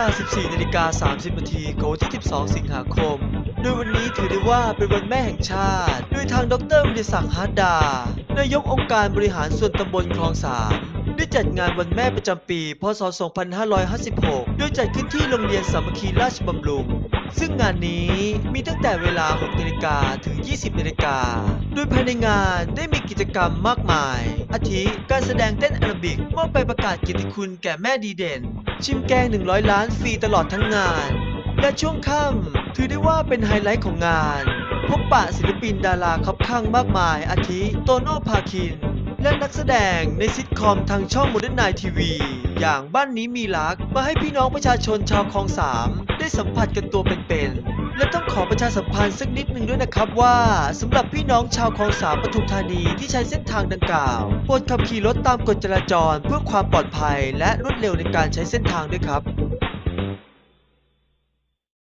ลา 14นาฬิกา30นาทีของวันที่ 12 สิงหาคม โดยวันนี้ถือได้ว่าเป็นวันแม่แห่งชาติ โดยทางดรวิทยศักดิ์ฮาร์ดดา นายกองค์การบริหารส่วนตำบลคลองสามได้จัดงานวันแม่ประจำปี พศ 2556 โดยจัดขึ้นที่โรงเรียนสามัคคีราชบำรุง ซึ่งงานนี้มีตั้งแต่เวลา 6 นาฬิกาถึง 20 นาฬิกา โดยภายในงานได้มีกิจกรรมมากมาย อาทิการแสดงเต้นแอโรบิกมอบไปประกาศเกียรติคุณแก่แม่ดีเด่น ชิมแกง 100 ล้านฟรีตลอดทั้งงาน และช่วงค่ำถือได้ว่าเป็นไฮไลท์ของงาน พบปะศิลปินดาราคับข้างมากมาย อาทิโตโน่พาคิน และนักแสดงในซิทคอมทางช่องโมเดิร์นไนทีวีอย่างบ้านนี้มีรัก มาให้พี่น้องประชาชนชาวคลองสามได้สัมผัสกันตัวเป็นๆ และต้องขอประชาสัมพันธ์สักนิดหนึ่งด้วยนะครับว่าสำหรับพี่น้องชาวคลองสามปทุมธานีที่ใช้เส้นทางดังกล่าวโปรดขับขี่รถตามกฎจราจรเพื่อความปลอดภัย และรวดเร็วในการใช้เส้นทางด้วยครับ